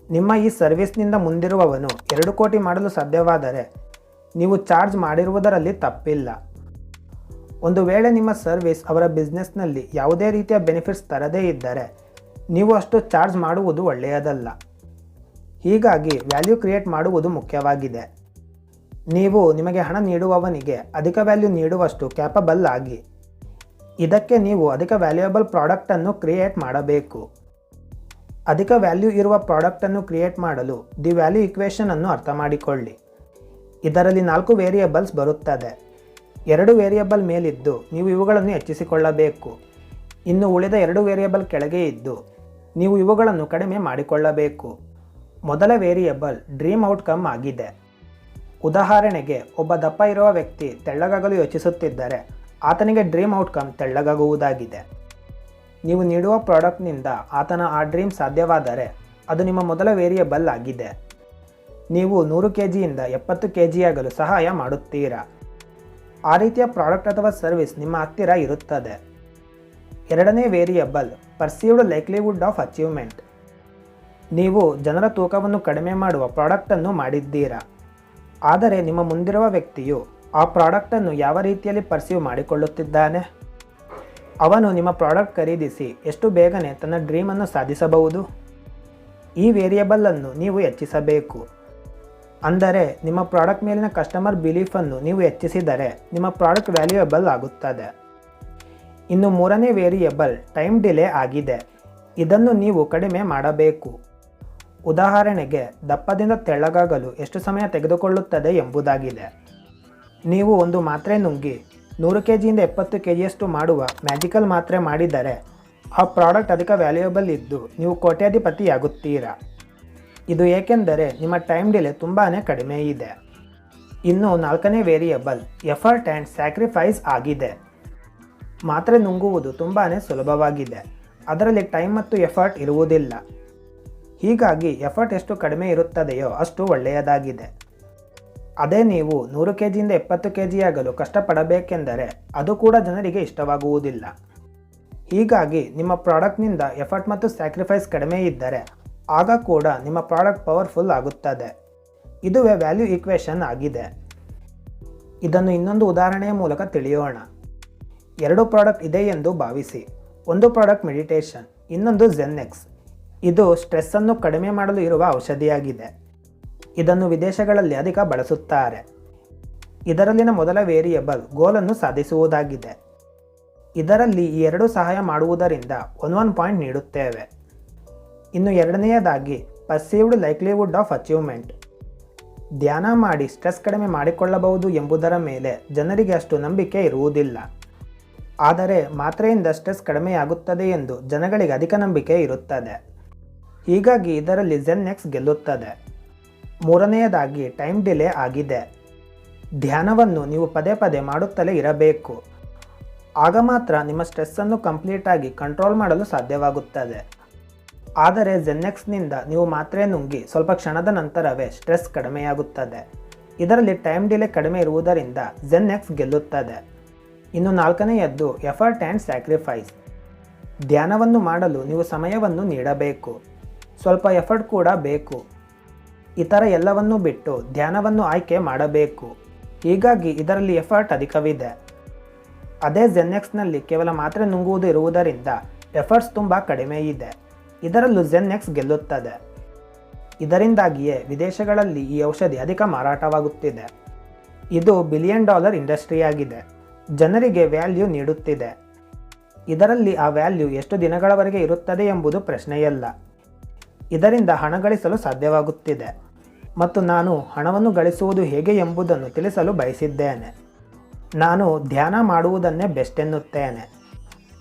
ನಿಮ್ಮ ಈ ಸರ್ವಿಸ್ನಿಂದ ಮುಂದಿರುವವನು ಎರಡು ಕೋಟಿ ಮಾಡಲು ಸಾಧ್ಯವಾದರೆ, ನೀವು ಚಾರ್ಜ್ ಮಾಡಿರುವುದರಲ್ಲಿ ತಪ್ಪಿಲ್ಲ. ಒಂದು ವೇಳೆ ನಿಮ್ಮ ಸರ್ವಿಸ್ ಅವರ ಬಿಸ್ನೆಸ್ನಲ್ಲಿ ಯಾವುದೇ ರೀತಿಯ ಬೆನಿಫಿಟ್ಸ್ ತರದೇ ಇದ್ದರೆ ನೀವು ಅಷ್ಟು ಚಾರ್ಜ್ ಮಾಡುವುದು ಒಳ್ಳೆಯದಲ್ಲ. ಹೀಗಾಗಿ ವ್ಯಾಲ್ಯೂ ಕ್ರಿಯೇಟ್ ಮಾಡುವುದು ಮುಖ್ಯವಾಗಿದೆ. ನೀವು ನಿಮಗೆ ಹಣ ನೀಡುವವನಿಗೆ ಅಧಿಕ ವ್ಯಾಲ್ಯೂ ನೀಡುವಷ್ಟು ಕ್ಯಾಪಬಲ್ ಆಗಿ. ಇದಕ್ಕೆ ನೀವು ಅಧಿಕ ವ್ಯಾಲ್ಯೂಯಬಲ್ ಪ್ರಾಡಕ್ಟನ್ನು ಕ್ರಿಯೇಟ್ ಮಾಡಬೇಕು. ಅಧಿಕ ವ್ಯಾಲ್ಯೂ ಇರುವ ಪ್ರಾಡಕ್ಟನ್ನು ಕ್ರಿಯೇಟ್ ಮಾಡಲು ದಿ ವ್ಯಾಲ್ಯೂ ಇಕ್ವೇಷನ್ ಅನ್ನು ಅರ್ಥ ಮಾಡಿಕೊಳ್ಳಿ ಇದರಲ್ಲಿ ನಾಲ್ಕು ವೇರಿಯಬಲ್ಸ್ ಬರುತ್ತದೆ. ಎರಡು ವೇರಿಯಬಲ್ ಮೇಲಿದ್ದು ನೀವು ಇವುಗಳನ್ನು ಹೆಚ್ಚಿಸಿಕೊಳ್ಳಬೇಕು. ಇನ್ನು ಉಳಿದ ಎರಡು ವೇರಿಯಬಲ್ ಕೆಳಗೆ ಇದ್ದು ನೀವು ಇವುಗಳನ್ನು ಕಡಿಮೆ ಮಾಡಿಕೊಳ್ಳಬೇಕು. ಮೊದಲ ವೇರಿಯಬಲ್ ಡ್ರೀಮ್ ಔಟ್ಕಮ್ ಆಗಿದೆ. ಉದಾಹರಣೆಗೆ, ಒಬ್ಬ ದಪ್ಪ ಇರುವ ವ್ಯಕ್ತಿ ತೆಳ್ಳಗಾಗಲು ಯೋಚಿಸುತ್ತಿದ್ದರೆ, ಆತನಿಗೆ ಡ್ರೀಮ್ ಔಟ್ಕಮ್ ತೆಳ್ಳಗಾಗುವುದಾಗಿದೆ. ನೀವು ನೀಡುವ ಪ್ರಾಡಕ್ಟ್ನಿಂದ ಆತನ ಆ ಡ್ರೀಮ್ ಸಾಧ್ಯವಾದರೆ, ಅದು ನಿಮ್ಮ ಮೊದಲ ವೇರಿಯಬಲ್ ಆಗಿದೆ. ನೀವು ನೂರು ಕೆ ಜಿಯಿಂದ ಎಪ್ಪತ್ತು ಕೆ ಜಿಯಾಗಲು ಸಹಾಯ ಮಾಡುತ್ತೀರಾ? ಆ ರೀತಿಯ ಪ್ರಾಡಕ್ಟ್ ಅಥವಾ ಸರ್ವಿಸ್ ನಿಮ್ಮ ಹತ್ತಿರ ಇರುತ್ತದೆ. ಎರಡನೇ variable perceived likelihood of achievement ನೀವು ಜನರ ತೂಕವನ್ನು ಕಡಿಮೆ ಮಾಡುವ ಪ್ರಾಡಕ್ಟನ್ನು ಮಾಡಿದ್ದೀರಾ? ಆದರೆ ನಿಮ್ಮ ಮುಂದಿರುವ ವ್ಯಕ್ತಿಯು ಆ ಪ್ರಾಡಕ್ಟನ್ನು ಯಾವ ರೀತಿಯಲ್ಲಿ ಪರ್ಸೀವ್ ಮಾಡಿಕೊಳ್ಳುತ್ತಿದ್ದಾನೆ? ಅವನು ನಿಮ್ಮ ಪ್ರಾಡಕ್ಟ್ ಖರೀದಿಸಿ ಎಷ್ಟು ಬೇಗನೆ ತನ್ನ ಡ್ರೀಮನ್ನು ಸಾಧಿಸಬಹುದು? ಈ ವೇರಿಯಬಲನ್ನು ನೀವು ಹೆಚ್ಚಿಸಬೇಕು. ಅಂದರೆ ನಿಮ್ಮ ಪ್ರಾಡಕ್ಟ್ ಮೇಲಿನ ಕಸ್ಟಮರ್ ಬಿಲೀಫನ್ನು ನೀವು ಹೆಚ್ಚಿಸಿದರೆ ನಿಮ್ಮ ಪ್ರಾಡಕ್ಟ್ ವ್ಯಾಲ್ಯೂಯಬಲ್ ಆಗುತ್ತದೆ. ಇನ್ನು ಮೂರನೇ ವೇರಿಯಬಲ್ ಟೈಮ್ ಡಿಲೇ ಆಗಿದೆ. ಇದನ್ನು ನೀವು ಕಡಿಮೆ ಮಾಡಬೇಕು. ಉದಾಹರಣೆಗೆ, ದಪ್ಪದಿಂದ ತೆಳ್ಳಗಾಗಲು ಎಷ್ಟು ಸಮಯ ತೆಗೆದುಕೊಳ್ಳುತ್ತದೆ ಎಂಬುದಾಗಿದೆ. ನೀವು ಒಂದು ಮಾತ್ರೆ ನುಂಗಿ ನೂರು ಕೆ ಜಿಯಿಂದ ಎಪ್ಪತ್ತು ಕೆ ಜಿಯಷ್ಟು ಮಾಡುವ ಮ್ಯಾಜಿಕಲ್ ಮಾತ್ರೆ ಮಾಡಿದರೆ, ಆ ಪ್ರಾಡಕ್ಟ್ ಅಧಿಕ ವ್ಯಾಲ್ಯೂಯಬಲ್ ಇದ್ದು ನೀವು ಕೋಟ್ಯಾಧಿಪತಿಯಾಗುತ್ತೀರಾ? ಇದು ಏಕೆಂದರೆ ನಿಮ್ಮ ಟೈಮ್ ಡಿಲೇ ತುಂಬಾ ಕಡಿಮೆ ಇದೆ. ಇನ್ನು ನಾಲ್ಕನೇ ವೇರಿಯಬಲ್ ಎಫರ್ಟ್ ಆ್ಯಂಡ್ ಸ್ಯಾಕ್ರಿಫೈಸ್ ಆಗಿದೆ. ಮಾತ್ರೆ ನುಂಗುವುದು ತುಂಬಾ ಸುಲಭವಾಗಿದೆ. ಅದರಲ್ಲಿ ಟೈಮ್ ಮತ್ತು ಎಫರ್ಟ್ ಇರುವುದಿಲ್ಲ. ಹೀಗಾಗಿ ಎಫರ್ಟ್ ಎಷ್ಟು ಕಡಿಮೆ ಇರುತ್ತದೆಯೋ ಅಷ್ಟು ಒಳ್ಳೆಯದಾಗಿದೆ. ಅದೇ ನೀವು ನೂರು ಕೆ ಜಿಯಿಂದ ಎಪ್ಪತ್ತು ಕೆ ಜಿಯಾಗಲು ಕಷ್ಟಪಡಬೇಕೆಂದರೆ ಅದು ಕೂಡ ಜನರಿಗೆ ಇಷ್ಟವಾಗುವುದಿಲ್ಲ. ಹೀಗಾಗಿ ನಿಮ್ಮ ಪ್ರಾಡಕ್ಟ್ನಿಂದ ಎಫರ್ಟ್ ಮತ್ತು ಸ್ಯಾಕ್ರಿಫೈಸ್ ಕಡಿಮೆ ಇದ್ದರೆ ಆಗ ಕೂಡ ನಿಮ್ಮ ಪ್ರಾಡಕ್ಟ್ ಪವರ್ಫುಲ್ ಆಗುತ್ತದೆ. ಇದುವೇ ವ್ಯಾಲ್ಯೂ ಈಕ್ವೇಷನ್ ಆಗಿದೆ. ಇದನ್ನು ಇನ್ನೊಂದು ಉದಾಹರಣೆಯ ಮೂಲಕ ತಿಳಿಯೋಣ. ಎರಡು ಪ್ರಾಡಕ್ಟ್ ಇದೆ ಎಂದು ಭಾವಿಸಿ. ಒಂದು ಪ್ರಾಡಕ್ಟ್ ಮೆಡಿಟೇಷನ್, ಇನ್ನೊಂದು ಝೆನ್ನೆಕ್ಸ್ ಇದು ಸ್ಟ್ರೆಸ್ಸನ್ನು ಕಡಿಮೆ ಮಾಡಲು ಇರುವ ಔಷಧಿಯಾಗಿದೆ. ಇದನ್ನು ವಿದೇಶಗಳಲ್ಲಿ ಅಧಿಕ ಬಳಸುತ್ತಾರೆ. ಇದರಲ್ಲಿನ ಮೊದಲ ವೇರಿಯಬಲ್ ಗೋಲನ್ನು ಸಾಧಿಸುವುದಾಗಿದೆ. ಇದರಲ್ಲಿ ಈ ಎರಡು ಸಹಾಯ ಮಾಡುವುದರಿಂದ ಒನ್ ಒನ್ ಪಾಯಿಂಟ್ ನೀಡುತ್ತೇವೆ. ಇನ್ನು ಎರಡನೆಯದಾಗಿ ಪರ್ಸೀವ್ಡ್ ಲೈಕ್ಲಿವುಡ್ ಆಫ್ ಅಚೀವ್ಮೆಂಟ್ ಧ್ಯಾನ ಮಾಡಿ ಸ್ಟ್ರೆಸ್ ಕಡಿಮೆ ಮಾಡಿಕೊಳ್ಳಬಹುದು ಎಂಬುದರ ಮೇಲೆ ಜನರಿಗೆ ಅಷ್ಟು ನಂಬಿಕೆ ಇರುವುದಿಲ್ಲ. ಆದರೆ ಮಾತ್ರೆಯಿಂದ ಸ್ಟ್ರೆಸ್ ಕಡಿಮೆಯಾಗುತ್ತದೆ ಎಂದು ಜನಗಳಿಗೆ ಅಧಿಕ ನಂಬಿಕೆ ಇರುತ್ತದೆ. ಹೀಗಾಗಿ ಇದರಲ್ಲಿ ಜೆನ್ನೆಕ್ಸ್ ಗೆಲ್ಲುತ್ತದೆ. ಮೂರನೆಯದಾಗಿ ಟೈಮ್ ಡಿಲೇ ಆಗಿದೆ. ಧ್ಯಾನವನ್ನು ನೀವು ಪದೇ ಪದೇ ಮಾಡುತ್ತಲೇ ಇರಬೇಕು. ಆಗ ಮಾತ್ರ ನಿಮ್ಮ ಸ್ಟ್ರೆಸ್ಸನ್ನು ಕಂಪ್ಲೀಟಾಗಿ ಕಂಟ್ರೋಲ್ ಮಾಡಲು ಸಾಧ್ಯವಾಗುತ್ತದೆ. ಆದರೆ ಜೆನ್ನೆಕ್ಸ್ನಿಂದ ನೀವು ಮಾತ್ರೆ ನುಂಗಿ ಸ್ವಲ್ಪ ಕ್ಷಣದ ನಂತರವೇ ಸ್ಟ್ರೆಸ್ ಕಡಿಮೆಯಾಗುತ್ತದೆ. ಇದರಲ್ಲಿ ಟೈಮ್ ಡಿಲೇ ಕಡಿಮೆ ಇರುವುದರಿಂದ ಜೆನ್ನೆಕ್ಸ್ ಗೆಲ್ಲುತ್ತದೆ. ಇನ್ನು ನಾಲ್ಕನೆಯದ್ದು ಎಫರ್ಟ್ ಆ್ಯಂಡ್ ಸ್ಯಾಕ್ರಿಫೈಸ್ ಧ್ಯಾನವನ್ನು ಮಾಡಲು ನೀವು ಸಮಯವನ್ನು ನೀಡಬೇಕು. ಸ್ವಲ್ಪ ಎಫರ್ಟ್ ಕೂಡ ಬೇಕು. ಇತರ ಎಲ್ಲವನ್ನೂ ಬಿಟ್ಟು ಧ್ಯಾನವನ್ನು ಆಯ್ಕೆ ಮಾಡಬೇಕು. ಹೀಗಾಗಿ ಇದರಲ್ಲಿ ಎಫರ್ಟ್ ಅಧಿಕವಿದೆ. ಅದೇ ಜೆನ್ನೆಕ್ಸ್ನಲ್ಲಿ ಕೇವಲ ಮಾತ್ರೆ ನುಂಗುವುದು ಇರುವುದರಿಂದ ಎಫರ್ಟ್ಸ್ ತುಂಬ ಕಡಿಮೆ ಇದೆ. ಇದರಲ್ಲೂ ಜೆನ್ನೆಕ್ಸ್ ಗೆಲ್ಲುತ್ತದೆ. ಇದರಿಂದಾಗಿಯೇ ವಿದೇಶಗಳಲ್ಲಿ ಈ ಔಷಧಿ ಅಧಿಕ ಮಾರಾಟವಾಗುತ್ತಿದೆ. ಇದು ಬಿಲಿಯನ್ ಡಾಲರ್ ಇಂಡಸ್ಟ್ರಿಯಾಗಿದೆ ಜನರಿಗೆ ವ್ಯಾಲ್ಯೂ ನೀಡುತ್ತಿದೆ. ಇದರಲ್ಲಿ ಆ ವ್ಯಾಲ್ಯೂ ಎಷ್ಟು ದಿನಗಳವರೆಗೆ ಇರುತ್ತದೆ ಎಂಬುದು ಪ್ರಶ್ನೆಯಲ್ಲ. ಇದರಿಂದ ಹಣ ಗಳಿಸಲು ಸಾಧ್ಯವಾಗುತ್ತಿದೆ. ಮತ್ತು ನಾನು ಹಣವನ್ನು ಗಳಿಸುವುದು ಹೇಗೆ ಎಂಬುದನ್ನು ತಿಳಿಸಲು ಬಯಸಿದ್ದೇನೆ. ನಾನು ಧ್ಯಾನ ಮಾಡುವುದನ್ನೇ ಬೆಸ್ಟ್ ಎನ್ನುತ್ತೇನೆ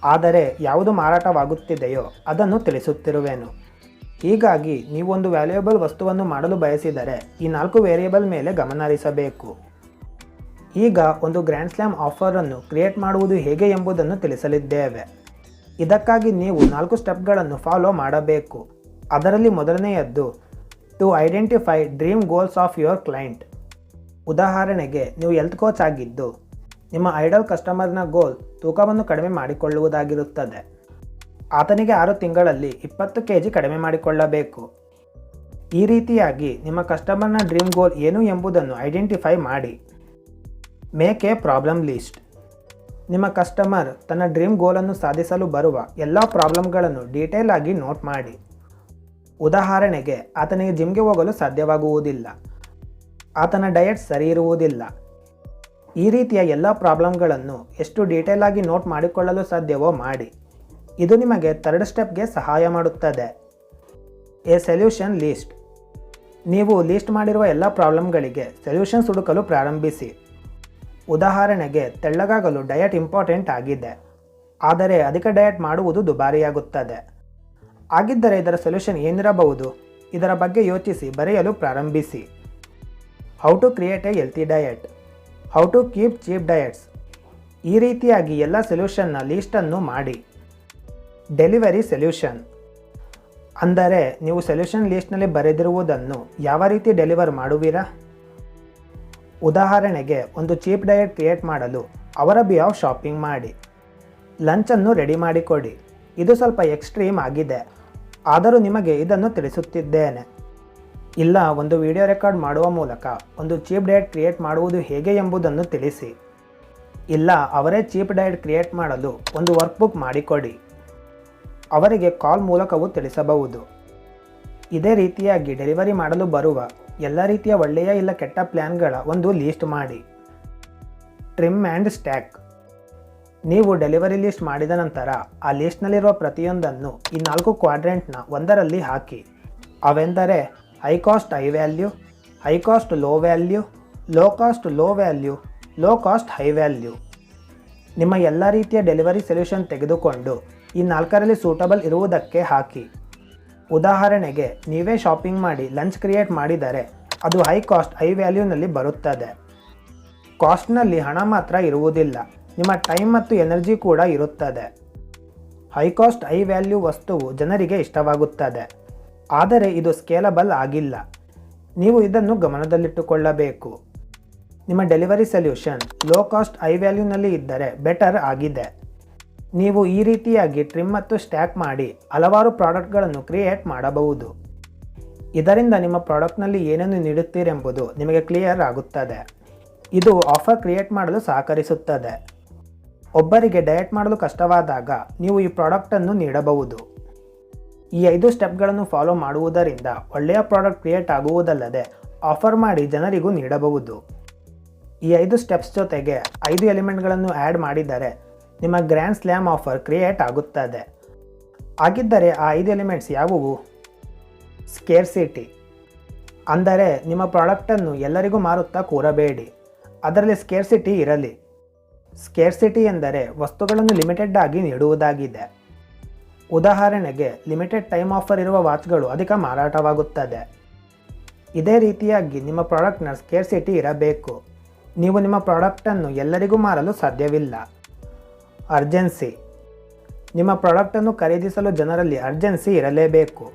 ಆದರೆ ಯಾವುದು ಮಾರಾಟವಾಗುತ್ತಿದೆಯೋ ಅದನ್ನು ತಿಳಿಸುತ್ತಿರುವೆನು. ಹೀಗಾಗಿ ನೀವೊಂದು ವ್ಯಾಲ್ಯೂಯಬಲ್ ವಸ್ತುವನ್ನು ಮಾಡಲು ಬಯಸಿದರೆ ಈ ನಾಲ್ಕು ವೇರಿಯಬಲ್ ಮೇಲೆ ಗಮನ ಹರಿಸಬೇಕು ಈಗ ಒಂದು ಗ್ರ್ಯಾಂಡ್ ಸ್ಲ್ಯಾಮ್ ಆಫರನ್ನು ಕ್ರಿಯೇಟ್ ಮಾಡುವುದು ಹೇಗೆ ಎಂಬುದನ್ನು ತಿಳಿಸಲಿದ್ದೇವೆ. ಇದಕ್ಕಾಗಿ ನೀವು ನಾಲ್ಕು ಸ್ಟೆಪ್ಗಳನ್ನು ಫಾಲೋ ಮಾಡಬೇಕು. ಅದರಲ್ಲಿ ಮೊದಲನೆಯದ್ದು to identify dream goals of your client ಉದಾಹರಣೆಗೆ, ನೀವು ಎಲ್ತ್ ಕೋಚ್ ಆಗಿದ್ದು, ನಿಮ್ಮ ಐಡಲ್ ಕಸ್ಟಮರ್ನ ಗೋಲ್ ತೂಕವನ್ನು ಕಡಿಮೆ ಮಾಡಿಕೊಳ್ಳುವುದಾಗಿರುತ್ತದೆ. ಆತನಿಗೆ ಆರು ತಿಂಗಳಲ್ಲಿ ಇಪ್ಪತ್ತು ಕೆ ಜಿ ಕಡಿಮೆ ಮಾಡಿಕೊಳ್ಳಬೇಕು. ಈ ರೀತಿಯಾಗಿ ನಿಮ್ಮ ಕಸ್ಟಮರ್ನ ಡ್ರೀಮ್ ಗೋಲ್ ಏನು ಎಂಬುದನ್ನು ಐಡೆಂಟಿಫೈ ಮಾಡಿ. ಮೇಕ್ ಎ ಪ್ರಾಬ್ಲಮ್ ಲೀಸ್ಟ್ ನಿಮ್ಮ ಕಸ್ಟಮರ್ ತನ್ನ ಡ್ರೀಮ್ ಗೋಲನ್ನು ಸಾಧಿಸಲು ಬರುವ ಎಲ್ಲ ಪ್ರಾಬ್ಲಮ್ಗಳನ್ನು ಡೀಟೇಲ್ ಆಗಿ ನೋಟ್ ಮಾಡಿ. ಉದಾಹರಣೆಗೆ, ಆತನಿಗೆ ಜಿಮ್ಗೆ ಹೋಗಲು ಸಾಧ್ಯವಾಗುವುದಿಲ್ಲ. ಆತನ ಡಯಟ್ ಸರಿ ಇರುವುದಿಲ್ಲ. ಈ ರೀತಿಯ ಎಲ್ಲ ಪ್ರಾಬ್ಲಮ್ಗಳನ್ನು ಎಷ್ಟು ಡೀಟೇಲ್ ಆಗಿ ನೋಟ್ ಮಾಡಿಕೊಳ್ಳಲು ಸಾಧ್ಯವೋ ಮಾಡಿ. ಇದು ನಿಮಗೆ ಥರ್ಡ್ ಸ್ಟೆಪ್ಗೆ ಸಹಾಯ ಮಾಡುತ್ತದೆ. ಎ ಸೊಲ್ಯೂಷನ್ ಲೀಸ್ಟ್ ನೀವು ಲೀಸ್ಟ್ ಮಾಡಿರುವ ಎಲ್ಲ ಪ್ರಾಬ್ಲಮ್ಗಳಿಗೆ ಸೊಲ್ಯೂಷನ್ಸ್ ಹುಡುಕಲು ಪ್ರಾರಂಭಿಸಿ. ಉದಾಹರಣೆಗೆ ತೆಳ್ಳಗಾಗಲು ಡಯಟ್ ಇಂಪಾರ್ಟೆಂಟ್ ಆಗಿದೆ. ಆದರೆ ಅಧಿಕ ಡಯಟ್ ಮಾಡುವುದು ದುಬಾರಿಯಾಗುತ್ತದೆ. ಆಗಿದ್ದರೆ ಇದರ ಸೊಲ್ಯೂಷನ್ ಏನಿರಬಹುದು? ಇದರ ಬಗ್ಗೆ ಯೋಚಿಸಿ, ಬರೆಯಲು ಪ್ರಾರಂಭಿಸಿ. How to create a healthy diet how to keep cheap diets ಈ ರೀತಿಯಾಗಿ ಎಲ್ಲ ಸೊಲ್ಯೂಷನ್ನ ಲೀಸ್ಟನ್ನು ಮಾಡಿ. Delivery solution. ಅಂದರೆ ನೀವು ಸೊಲ್ಯೂಷನ್ ಲೀಸ್ಟ್ನಲ್ಲಿ ಬರೆದಿರುವುದನ್ನು ಯಾವ ರೀತಿ ಡೆಲಿವರ್ ಮಾಡುವಿರಾ? ಉದಾಹರಣೆಗೆ ಒಂದು ಚೀಪ್ ಡಯಟ್ ಕ್ರಿಯೇಟ್ ಮಾಡಲು ಅವರ ಬಿಯಾವ್ ಶಾಪಿಂಗ್ ಮಾಡಿ. ಲಂಚನ್ನು ರೆಡಿ ಮಾಡಿಕೊಡಿ. ಇದು ಸ್ವಲ್ಪ ಎಕ್ಸ್ಟ್ರೀಮ್ ಆಗಿದೆ. ಆದರೂ ನಿಮಗೆ ಇದನ್ನು ತಿಳಿಸುತ್ತಿದ್ದೇನೆ. ಇಲ್ಲ, ಒಂದು ವಿಡಿಯೋ ರೆಕಾರ್ಡ್ ಮಾಡುವ ಮೂಲಕ ಒಂದು ಚೀಪ್ ಡಯಟ್ ಕ್ರಿಯೇಟ್ ಮಾಡುವುದು ಹೇಗೆ ಎಂಬುದನ್ನು ತಿಳಿಸಿ. ಇಲ್ಲ, ಅವರೇ ಚೀಪ್ ಡಯಟ್ ಕ್ರಿಯೇಟ್ ಮಾಡಲು ಒಂದು ವರ್ಕ್ಬುಕ್ ಮಾಡಿಕೊಡಿ. ಅವರಿಗೆ ಕಾಲ್ ಮೂಲಕವೂ ತಿಳಿಸಬಹುದು. ಇದೇ ರೀತಿಯಾಗಿ ಡೆಲಿವರಿ ಮಾಡಲು ಬರುವ ಎಲ್ಲ ರೀತಿಯ ಒಳ್ಳೆಯ ಇಲ್ಲ ಕೆಟ್ಟ ಪ್ಲ್ಯಾನ್ಗಳ ಒಂದು ಲೀಸ್ಟ್ ಮಾಡಿ. Trim and stack. ನೀವು ಡೆಲಿವರಿ ಲಿಸ್ಟ್ ಮಾಡಿದ ನಂತರ ಆ ಲೀಸ್ಟ್ನಲ್ಲಿರುವ ಪ್ರತಿಯೊಂದನ್ನು ಈ ನಾಲ್ಕು ಕ್ವಾಡ್ರೆಂಟ್ನ ಒಂದರಲ್ಲಿ ಹಾಕಿ. ಅವೆಂದರೆ high cost high value high cost low value low cost low value low cost high value ನಿಮ್ಮ ಎಲ್ಲ ರೀತಿಯ ಡೆಲಿವರಿ ಸೊಲ್ಯೂಷನ್ ತೆಗೆದುಕೊಂಡು ಈ ನಾಲ್ಕರಲ್ಲಿ ಸೂಟಬಲ್ ಇರುವುದಕ್ಕೆ ಹಾಕಿ. ಉದಾಹರಣೆಗೆ, ನೀವೇ ಶಾಪಿಂಗ್ ಮಾಡಿ ಲಂಚ್ ಕ್ರಿಯೇಟ್ ಮಾಡಿದರೆ, ಅದು ಹೈ ಕಾಸ್ಟ್ ಹೈ ವ್ಯಾಲ್ಯೂನಲ್ಲಿ ಬರುತ್ತದೆ. ಕಾಸ್ಟ್ನಲ್ಲಿ ಹಣ ಮಾತ್ರ ಇರುವುದಿಲ್ಲ. ನಿಮ್ಮ ಟೈಮ್ ಮತ್ತು ಎನರ್ಜಿ ಕೂಡ ಇರುತ್ತದೆ. ಹೈ ಕಾಸ್ಟ್ ಹೈ ವ್ಯಾಲ್ಯೂ ವಸ್ತುವು ಜನರಿಗೆ ಇಷ್ಟವಾಗುತ್ತದೆ. ಆದರೆ ಇದು ಸ್ಕೇಲಬಲ್ ಆಗಿಲ್ಲ. ನೀವು ಇದನ್ನು ಗಮನದಲ್ಲಿಟ್ಟುಕೊಳ್ಳಬೇಕು. ನಿಮ್ಮ delivery solution low cost high ವ್ಯಾಲ್ಯೂನಲ್ಲಿ ಇದ್ದರೆ ಬೆಟರ್ ಆಗಿದೆ. ನೀವು ಈ ರೀತಿಯಾಗಿ ಟ್ರಿಮ್ ಮತ್ತು ಸ್ಟ್ಯಾಕ್ ಮಾಡಿ ಹಲವಾರು ಪ್ರಾಡಕ್ಟ್ಗಳನ್ನು ಕ್ರಿಯೇಟ್ ಮಾಡಬಹುದು. ಇದರಿಂದ ನಿಮ್ಮ ಪ್ರಾಡಕ್ಟ್ನಲ್ಲಿ ಏನನ್ನು ನೀಡುತ್ತೀರೆಂಬುದು ನಿಮಗೆ ಕ್ಲಿಯರ್ ಆಗುತ್ತದೆ. ಇದು ಆಫರ್ ಕ್ರಿಯೇಟ್ ಮಾಡಲು ಸಹಕರಿಸುತ್ತದೆ. ಒಬ್ಬರಿಗೆ ಡಯಟ್ ಮಾಡಲು ಕಷ್ಟವಾದಾಗ ನೀವು ಈ ಪ್ರಾಡಕ್ಟನ್ನು ನೀಡಬಹುದು. ಈ ಐದು ಸ್ಟೆಪ್ಗಳನ್ನು ಫಾಲೋ ಮಾಡುವುದರಿಂದ ಒಳ್ಳೆಯ ಪ್ರಾಡಕ್ಟ್ ಕ್ರಿಯೇಟ್ ಆಗುವುದಲ್ಲದೆ ಆಫರ್ ಮಾಡಿ ಜನರಿಗೂ ನೀಡಬಹುದು. ಈ ಐದು ಸ್ಟೆಪ್ಸ್ ಜೊತೆಗೆ ಐದು ಎಲಿಮೆಂಟ್ಗಳನ್ನು ಆ್ಯಡ್ ಮಾಡಿದರೆ ನಿಮ್ಮ ಗ್ರ್ಯಾಂಡ್ ಸ್ಲ್ಯಾಮ್ ಆಫರ್ ಕ್ರಿಯೇಟ್ ಆಗುತ್ತದೆ. ಆಗಿದ್ದರೆ ಆ ಐದು ಎಲಿಮೆಂಟ್ಸ್ ಯಾವುವು? ಸ್ಕೇರ್ಸಿಟಿ ಅಂದರೆ ನಿಮ್ಮ ಪ್ರಾಡಕ್ಟನ್ನು ಎಲ್ಲರಿಗೂ ಮಾರುತ್ತಾ ಕೂರಬೇಡಿ. ಅದರಲ್ಲಿ ಸ್ಕೇರ್ಸಿಟಿ ಇರಲಿ. ಸ್ಕೇರ್ಸಿಟಿ ಎಂದರೆ ವಸ್ತುಗಳನ್ನು ಲಿಮಿಟೆಡ್ ಆಗಿ ನೀಡುವುದಾಗಿದೆ. ಉದಾಹರಣೆಗೆ ಲಿಮಿಟೆಡ್ ಟೈಮ್ ಆಫರ್ ಇರುವ ವಾಚ್ಗಳು ಅಧಿಕ ಮಾರಾಟವಾಗುತ್ತದೆ. ಇದೇ ರೀತಿಯಾಗಿ ನಿಮ್ಮ ಪ್ರಾಡಕ್ಟ್ನ ಸ್ಕೇರ್ಸಿಟಿ ಇರಬೇಕು. ನೀವು ನಿಮ್ಮ ಪ್ರಾಡಕ್ಟನ್ನು ಎಲ್ಲರಿಗೂ ಮಾರಲು ಸಾಧ್ಯವಿಲ್ಲ. ಅರ್ಜೆನ್ಸಿ. ನಿಮ್ಮ ಪ್ರಾಡಕ್ಟನ್ನು ಖರೀದಿಸಲು ಜನರಲ್ಲಿ ಅರ್ಜೆನ್ಸಿ ಇರಲೇಬೇಕು.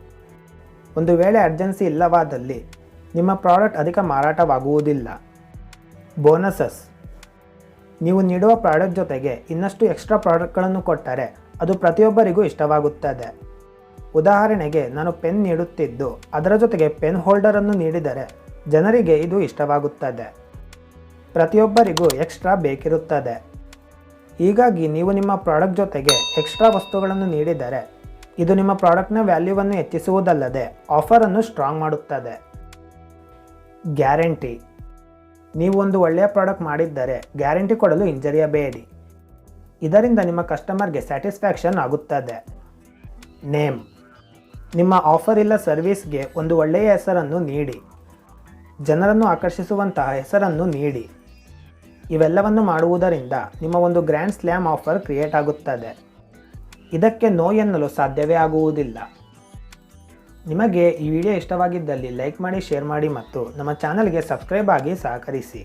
ಒಂದು ವೇಳೆ ಅರ್ಜೆನ್ಸಿ ಇಲ್ಲವಾದಲ್ಲಿ ನಿಮ್ಮ ಪ್ರಾಡಕ್ಟ್ ಅಧಿಕ ಮಾರಾಟವಾಗುವುದಿಲ್ಲ. ಬೋನಸಸ್. ನೀವು ನೀಡುವ ಪ್ರಾಡಕ್ಟ್ ಜೊತೆಗೆ ಇನ್ನಷ್ಟು ಎಕ್ಸ್ಟ್ರಾ ಪ್ರಾಡಕ್ಟ್ಗಳನ್ನು ಕೊಟ್ಟರೆ ಅದು ಪ್ರತಿಯೊಬ್ಬರಿಗೂ ಇಷ್ಟವಾಗುತ್ತದೆ. ಉದಾಹರಣೆಗೆ, ನಾನು ಪೆನ್ ನೀಡುತ್ತಿದ್ದು, ಅದರ ಜೊತೆಗೆ ಪೆನ್ ಹೋಲ್ಡರನ್ನು ನೀಡಿದರೆ ಜನರಿಗೆ ಇದು ಇಷ್ಟವಾಗುತ್ತದೆ. ಪ್ರತಿಯೊಬ್ಬರಿಗೂ ಎಕ್ಸ್ಟ್ರಾ ಬೇಕಿರುತ್ತದೆ. ಹೀಗಾಗಿ ನೀವು ನಿಮ್ಮ ಪ್ರಾಡಕ್ಟ್ ಜೊತೆಗೆ ಎಕ್ಸ್ಟ್ರಾ ವಸ್ತುಗಳನ್ನು ನೀಡಿದರೆ ಇದು ನಿಮ್ಮ ಪ್ರಾಡಕ್ಟ್ನ ವ್ಯಾಲ್ಯೂವನ್ನು ಹೆಚ್ಚಿಸುವುದಲ್ಲದೆ ಆಫರನ್ನು ಸ್ಟ್ರಾಂಗ್ ಮಾಡುತ್ತದೆ. ಗ್ಯಾರಂಟಿ. ನೀವು ಒಂದು ಒಳ್ಳೆಯ ಪ್ರಾಡಕ್ಟ್ ಮಾಡಿದ್ದರೆ ಗ್ಯಾರಂಟಿ ಕೊಡಲು ಹಿಂಜರಿಯಬೇಡಿ. ಇದರಿಂದ ನಿಮ್ಮ ಕಸ್ಟಮರ್ಗೆ ಸ್ಯಾಟಿಸ್ಫ್ಯಾಕ್ಷನ್ ಆಗುತ್ತದೆ. ನೇಮ್. ನಿಮ್ಮ ಆಫರ್ ಇಲ್ಲ ಸರ್ವಿಸ್ಗೆ ಒಂದು ಒಳ್ಳೆಯ ಹೆಸರನ್ನು ನೀಡಿ. ಜನರನ್ನು ಆಕರ್ಷಿಸುವಂತಹ ಹೆಸರನ್ನು ನೀಡಿ. ಇವೆಲ್ಲವನ್ನು ಮಾಡುವುದರಿಂದ ನಿಮ್ಮ ಒಂದು ಗ್ರ್ಯಾಂಡ್ ಸ್ಲ್ಯಾಮ್ ಆಫರ್ ಕ್ರಿಯೇಟ್ ಆಗುತ್ತದೆ. ಇದಕ್ಕೆ ನೋ ಎನ್ನಲು ಸಾಧ್ಯವೇ ಆಗುವುದಿಲ್ಲ. ನಿಮಗೆ ಈ ವಿಡಿಯೋ ಇಷ್ಟವಾಗಿದ್ದಲ್ಲಿ ಲೈಕ್ ಮಾಡಿ, ಶೇರ್ ಮಾಡಿ ಮತ್ತು ನಮ್ಮ ಚಾನಲ್ಗೆ ಸಬ್ಸ್ಕ್ರೈಬ್ ಆಗಿ ಸಹಕರಿಸಿ.